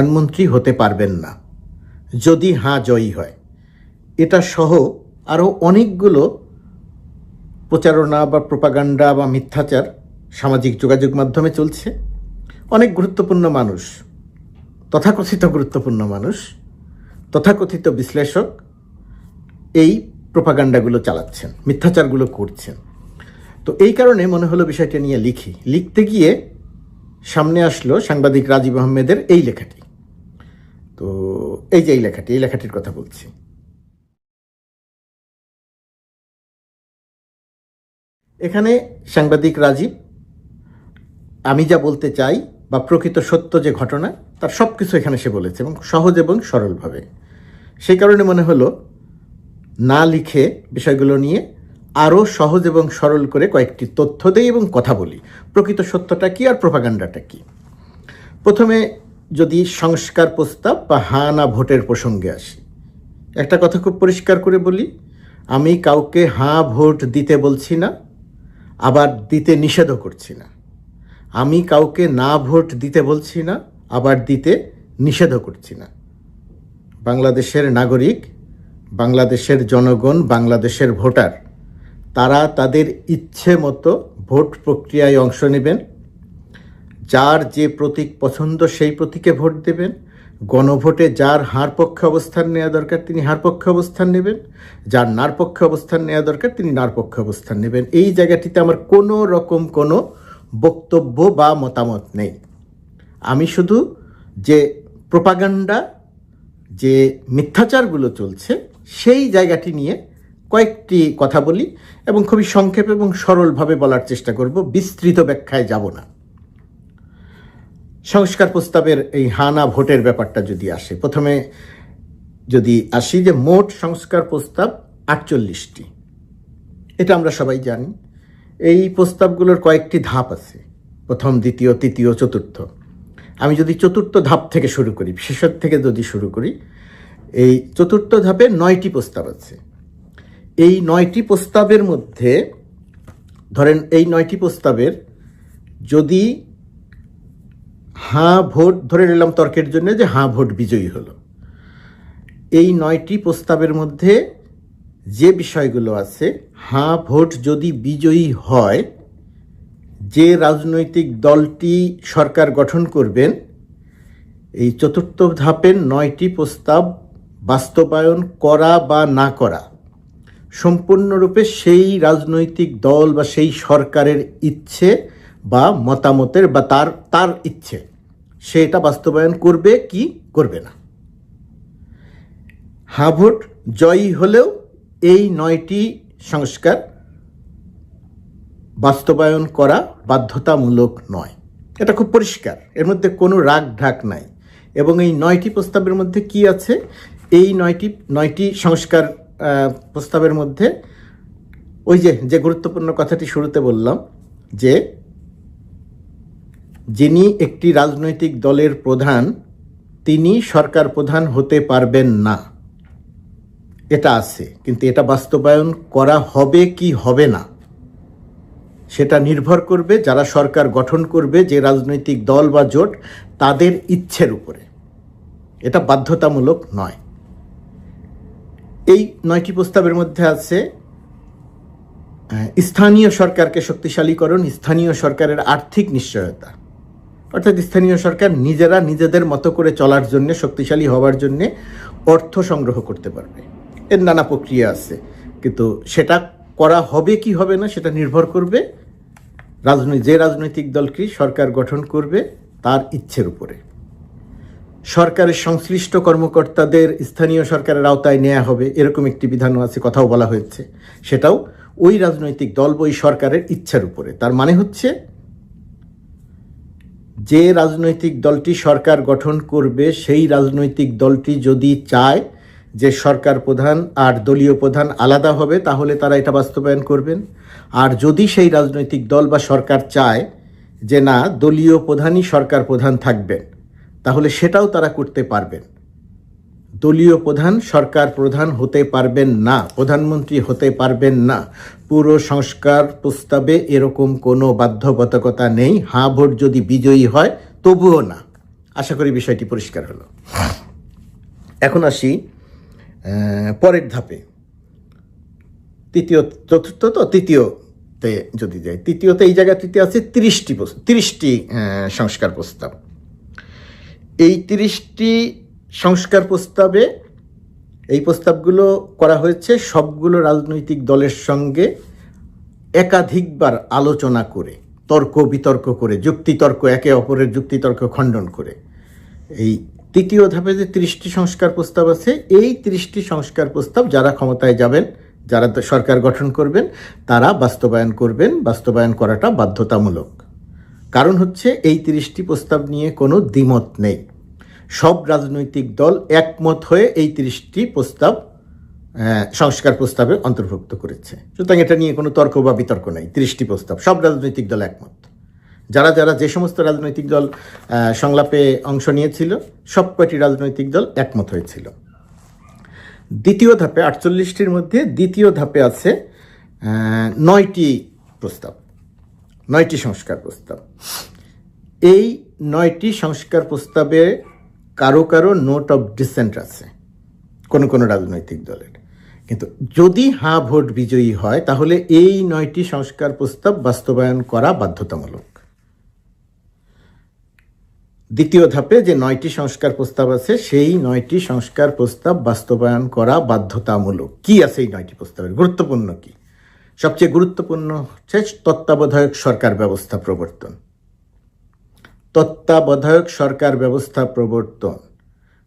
প্রধানমন্ত্রী হতে পারবেন না। যদি হাঁ জয়ী হয়। এটা সহ আরও অনেকগুলো প্রচারণা বা প্রপাগান্ডা বা মিথ্যাচার সামাজিক যোগাযোগ মাধ্যমে চলছে। অনেক গুরুত্বপূর্ণ মানুষ, তথাকথিত গুরুত্বপূর্ণ মানুষ, তথাকথিত বিশ্লেষক এই প্রপাগান্ডাগুলো চালাচ্ছেন, মিথ্যাচারগুলো করছেন। তো এই কারণে মনে হলো বিষয়টা নিয়ে লিখি। লিখতে গিয়ে সামনে আসলো সাংবাদিক রাজীব আহমেদের এই লেখাটি। তো এই যে এই লেখাটি, এই লেখাটির কথা বলছি। এখানে সাংবাদিক রাজীব, আমি যা বলতে চাই বা প্রকৃত সত্য যে ঘটনা, তার সব কিছু এখানে সে বলেছে এবং সহজ এবং সরলভাবে। সেই কারণে মনে হলো, না লিখে বিষয়গুলো নিয়ে আরও সহজ এবং সরল করে কয়েকটি তথ্য দেই এবং কথা বলি। প্রকৃত সত্যটা কি আর প্রপাগান্ডাটা কি? প্রথমে যদি সংস্কার প্রস্তাব বা হা না ভোটের প্রসঙ্গে আসি। একটা কথা খুব পরিষ্কার করে বলি, আমি কাউকে হাঁ ভোট দিতে বলছি না, আবার দিতে নিষেধও করছি না। আমি কাউকে না ভোট দিতে বলছি না, আবার দিতে নিষেধও করছি না। বাংলাদেশের নাগরিক, বাংলাদেশের জনগণ, বাংলাদেশের ভোটার, তারা তাদের ইচ্ছে মতো ভোট প্রক্রিয়ায় অংশ নেবেন যার যে প্রতীক পছন্দ সেই প্রতীকে ভোট দেবেন। গণভোটে যার হার পক্ষে অবস্থান নেওয়া দরকার তিনি হার পক্ষে অবস্থান নেবেন। যার নার পক্ষে অবস্থান নেওয়া দরকার তিনি নার পক্ষে অবস্থান নেবেন। এই জায়গাটিতে আমার কোনো রকম কোনো বক্তব্য বা মতামত নেই। আমি শুধু যে প্রপাগান্ডা, যে মিথ্যাচারগুলো চলছে, সেই জায়গাটি নিয়ে কয়েকটি কথা বলি এবং খুবই সংক্ষেপ এবং সরলভাবে বলার চেষ্টা করব। বিস্তৃত ব্যাখ্যায় যাব না। সংস্কার প্রস্তাবের এই হানা ভোটের ব্যাপারটা যদি আসে, প্রথমে যদি আসি যে মোট সংস্কার প্রস্তাব আটচল্লিশটি। এটা আমরা সবাই জানি। এই প্রস্তাবগুলোর কয়েকটি ধাপ আছে। প্রথম, দ্বিতীয়, তৃতীয়, চতুর্থ। আমি যদি চতুর্থ ধাপ থেকে শুরু করি শেষের থেকে যদি শুরু করি, এই চতুর্থ ধাপে নয়টি প্রস্তাব আছে। এই নয়টি প্রস্তাবের মধ্যে, ধরেন এই নয়টি প্রস্তাবের যদি হাঁ ভোট ধরে নিলাম তর্কের জন্য যে হাঁ ভোট বিজয়ী হলো। এই নয়টি প্রস্তাবের মধ্যে যে বিষয়গুলো আছে, হাঁ ভোট যদি বিজয়ী হয়, যে রাজনৈতিক দলটি সরকার গঠন করবেন, এই চতুর্থ ধাপের নয়টি প্রস্তাব বাস্তবায়ন করা বা না করা, সম্পূর্ণরূপে সেই রাজনৈতিক দল বা সেই সরকারের ইচ্ছে বা মতামতের বা তার তার ইচ্ছে। সে এটা বাস্তবায়ন করবে কি করবে না। হা ভোট জয়ী হলেও এই নয়টি সংস্কার বাস্তবায়ন করা বাধ্যতামূলক নয়। এটা খুব পরিষ্কার, এর মধ্যে কোনো রাগ ঢাক নাই। এবং এই নয়টি প্রস্তাবের মধ্যে কি আছে? এই নয়টি নয়টি সংস্কার প্রস্তাবের মধ্যে ওই যে যে গুরুত্বপূর্ণ কথাটি শুরুতে বললাম, যে যিনি একটি রাজনৈতিক দলের প্রধান, তিনি সরকার প্রধান হতে পারবেন না। এটা আছে, কিন্তু এটা বাস্তবায়ন করা হবে কি হবে না? সেটা নির্ভর করবে যারা সরকার গঠন করবে, যে রাজনৈতিক দল বা জোট, তাদের ইচ্ছের উপরে। এটা বাধ্যতামূলক নয়। এই নয়টি প্রস্তাবের মধ্যে আছে স্থানীয় সরকারকে শক্তিশালীকরণ, স্থানীয় সরকারের আর্থিক নিশ্চয়তা। অর্থাৎ স্থানীয় সরকার নিজেরা নিজেদের মতো করে চলার জন্য, শক্তিশালী হওয়ার জন্য অর্থ সংগ্রহ করতে পারবে। এর নানা প্রক্রিয়া আছে। কিন্তু সেটা করা হবে কি হবে না সেটা নির্ভর করবে। রাজনৈতিক যে রাজনৈতিক দলকে সরকার গঠন করবে তার ইচ্ছের উপরে। সরকারের সংশ্লিষ্ট কর্মকর্তাদের স্থানীয় সরকারের আওতায় নেওয়া হবে, এরকম একটি বিধানও আছে, কথাও বলা হয়েছে। সেটাও ওই রাজনৈতিক দল ওই সরকারের ইচ্ছার উপরে। তার মানে হচ্ছে যে রাজনৈতিক দলটি সরকার গঠন করবে, সেই রাজনৈতিক দলটি যদি চায় যে সরকার প্রধান আর দলীয় প্রধান আলাদা হবে, তাহলে তারা এটা বাস্তবায়ন করবেন। আর যদি সেই রাজনৈতিক দল বা সরকার চায় যে না, দলীয় প্রধানই সরকার প্রধান থাকবেন, তাহলে সেটাও তারা করতে পারবেন। দলীয় প্রধান, সরকার প্রধান হতে পারবেন না, প্রধানমন্ত্রী হতে পারবেন না। পুরো সংস্কার প্রস্তাবে এরকম কোনো বাধ্যবাধকতা নেই। হাঁ ভোট যদি বিজয়ী হয়, তবুও না। আশা করি বিষয়টি পরিষ্কার হলো। এখন আসি পরের ধাপে। তৃতীয়, চতুর্থ তো তৃতীয়তে যদি যাই, তৃতীয়তে এই জায়গায় তৃতীয় আছে তিরিশটি তিরিশটি সংস্কার প্রস্তাব। এই তিরিশটি সংস্কার প্রস্তাবে এই প্রস্তাবগুলো করা হয়েছে। সবগুলো রাজনৈতিক দলের সঙ্গে একাধিকবার আলোচনা করে, তর্ক বিতর্ক করে, যুক্তিতর্ক, একে অপরের যুক্তিতর্ক খণ্ডন করে। এই তৃতীয় ধাপে যে তিরিশটি সংস্কার প্রস্তাব আছে, এই তিরিশটি সংস্কার প্রস্তাব যারা ক্ষমতায় যাবেন, যারা সরকার গঠন করবেন, তারা বাস্তবায়ন করবেন। বাস্তবায়ন করাটা বাধ্যতামূলক। কারণ হচ্ছে এই তিরিশটি প্রস্তাব নিয়ে কোনো দ্বিমত নেই। সব রাজনৈতিক দল একমত হয়ে এই তিরিশটি প্রস্তাব সংস্কার প্রস্তাবে অন্তর্ভুক্ত করেছে। সুতরাং এটা নিয়ে কোনো তর্ক বা বিতর্ক নেই, তিরিশটি প্রস্তাব, সব রাজনৈতিক দল একমত। যারা যারা যে সমস্ত রাজনৈতিক দল সংলাপে অংশ নিয়েছিল, সব কয়টি রাজনৈতিক দল একমত হয়েছিল। দ্বিতীয় ধাপে, আটচল্লিশটির মধ্যে দ্বিতীয় ধাপে আছে নয়টি প্রস্তাব, নয়টি সংস্কার প্রস্তাব। এই নয়টি সংস্কার প্রস্তাবে কারও কারও নোট অফ ডিসেন্ট আছে, কোনো কোনো রাজনৈতিক দলের। কিন্তু যদি হা ভোট বিজয়ী হয়, তাহলে এই নয়টি সংস্কার প্রস্তাব বাস্তবায়ন করা বাধ্যতামূলক। দ্বিতীয় ধাপে যে নয়টি সংস্কার প্রস্তাব আছে, সেই নয়টি সংস্কার প্রস্তাব বাস্তবায়ন করা বাধ্যতামূলক। কি আছে এই নয়টি প্রস্তাবের? গুরুত্বপূর্ণ কি? সবচেয়ে গুরুত্বপূর্ণ হচ্ছে তত্ত্বাবধায়ক সরকার ব্যবস্থা প্রবর্তন। তত্ত্বাবধায়ক সরকার ব্যবস্থা প্রবর্তন।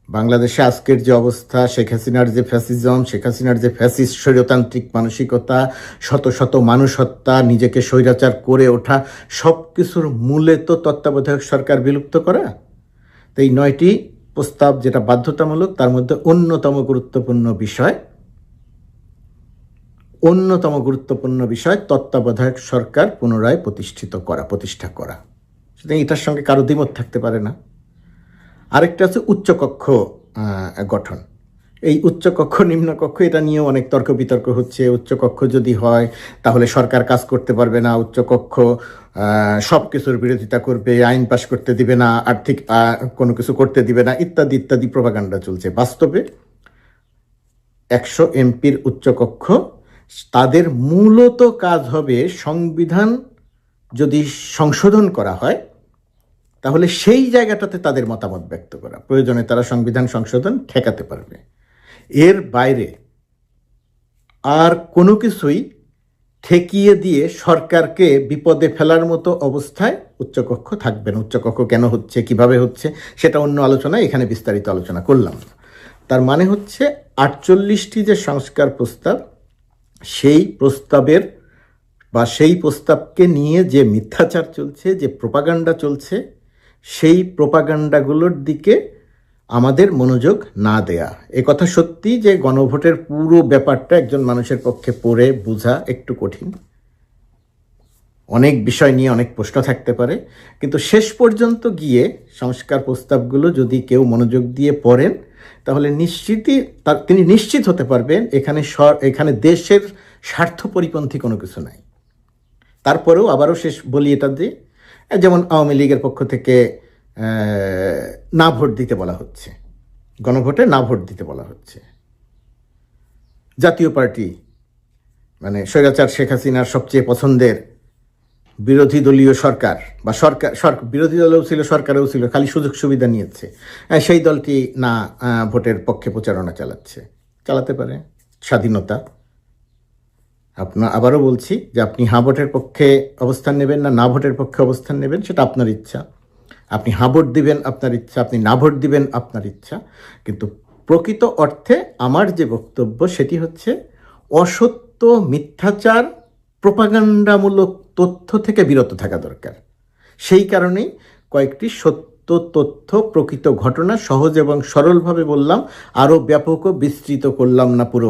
বাংলাদেশে আজকের যে অবস্থা, শেখ হাসিনার যে ফ্যাসিজম, শেখ হাসিনার যে ফ্যাসিস্ট স্বৈরতান্ত্রিক মানসিকতা, শত শত মানুষ হত্যা নিজেকে স্বৈরাচার করে ওঠা সব কিছুর মূলে তো তত্ত্বাবধায়ক সরকার বিলুপ্ত করা। তো এই নয়টি প্রস্তাব যেটা বাধ্যতামূলক, তার মধ্যে অন্যতম গুরুত্বপূর্ণ বিষয়, অন্যতম গুরুত্বপূর্ণ বিষয়, তত্ত্বাবধায়ক সরকার পুনরায় প্রতিষ্ঠিত করা, প্রতিষ্ঠা করা। সুতরাং এটার সঙ্গে কারও দ্বিমত থাকতে পারে না। আরেকটা আছে উচ্চকক্ষ গঠন। এই উচ্চকক্ষ, নিম্নকক্ষ, এটা নিয়েও অনেক তর্ক বিতর্ক হচ্ছে। উচ্চকক্ষ যদি হয়, তাহলে সরকার কাজ করতে পারবে না। উচ্চকক্ষ সব কিছুর বিরোধিতা করবে, আইন পাশ করতে দিবে না, আর্থিক কোনো কিছু করতে দিবে না, ইত্যাদি ইত্যাদি প্রভাকাণ্ডা চলছে। বাস্তবে একশো এমপির উচ্চকক্ষ, তাদের মূলত কাজ হবে সংবিধান যদি সংশোধন করা হয় তাহলে সেই জায়গাটাতে তাদের মতামত ব্যক্ত করা। প্রয়োজনে তারা সংবিধান সংশোধন ঠেকাতে পারবে। এর বাইরে আর কোনো কিছুই ঠেকিয়ে দিয়ে সরকারকে বিপদে ফেলার মতো অবস্থায় উচ্চকক্ষ থাকবে না। উচ্চকক্ষ কেন হচ্ছে, কীভাবে হচ্ছে, সেটা অন্য আলোচনায় এখানে বিস্তারিত আলোচনা করলাম তার মানে হচ্ছে আটচল্লিশটি যে সংস্কার প্রস্তাব, সেই প্রস্তাবের বা সেই প্রস্তাবকে নিয়ে যে মিথ্যাচার চলছে, যে প্রপাগান্ডা চলছে সেই প্রোপাগান্ডাগুলোর দিকে আমাদের মনোযোগ না দেয়া। এ কথা সত্যি যে গণভোটের পুরো ব্যাপারটা একজন মানুষের পক্ষে পড়ে বোঝা একটু কঠিন। অনেক বিষয় নিয়ে অনেক প্রশ্ন থাকতে পারে, কিন্তু শেষ পর্যন্ত গিয়ে সংস্কার প্রস্তাবগুলো যদি কেউ মনোযোগ দিয়ে পড়েন, তাহলে নিশ্চিতই তার, তিনি নিশ্চিত হতে পারবেন এখানে এখানে দেশের স্বার্থ পরিপন্থী কোনো কিছু নাই। তারপরেও আবারও শেষ বলি এটা দিয়ে যেমন আওয়ামী লীগের পক্ষ থেকে না ভোট দিতে বলা হচ্ছে। গণভোটে না ভোট দিতে বলা হচ্ছে। জাতীয় পার্টি মানে স্বৈরাচার শেখ হাসিনার সবচেয়ে পছন্দের বিরোধী দলীয় সরকার, বা সরকার বিরোধী দলেও ছিল, সরকারেও ছিল, খালি সুযোগ সুবিধা নিয়েছে। সেই দলটি না ভোটের পক্ষে প্রচারণা চালাচ্ছে। চালাতে পারে। স্বাধীনতা। আপনার আবারও বলছি যে আপনি হা ভোটের পক্ষে অবস্থান নেবেন না না ভোটের পক্ষে অবস্থান নেবেন, সেটা আপনার ইচ্ছা। আপনি হা ভোট দিবেন, আপনার ইচ্ছা। আপনি না ভোট দিবেন, আপনার ইচ্ছা। কিন্তু প্রকৃত অর্থে আমার যে বক্তব্য, সেটি হচ্ছে অসত্য, মিথ্যাচার, প্রপাগান্ডামূলক তথ্য থেকে বিরত থাকা দরকার। সেই কারণেই কয়েকটি সত্য তথ্য, প্রকৃত ঘটনা সহজ এবং সরলভাবে বললাম, আরও ব্যাপক বিস্তৃত করলাম না পুরো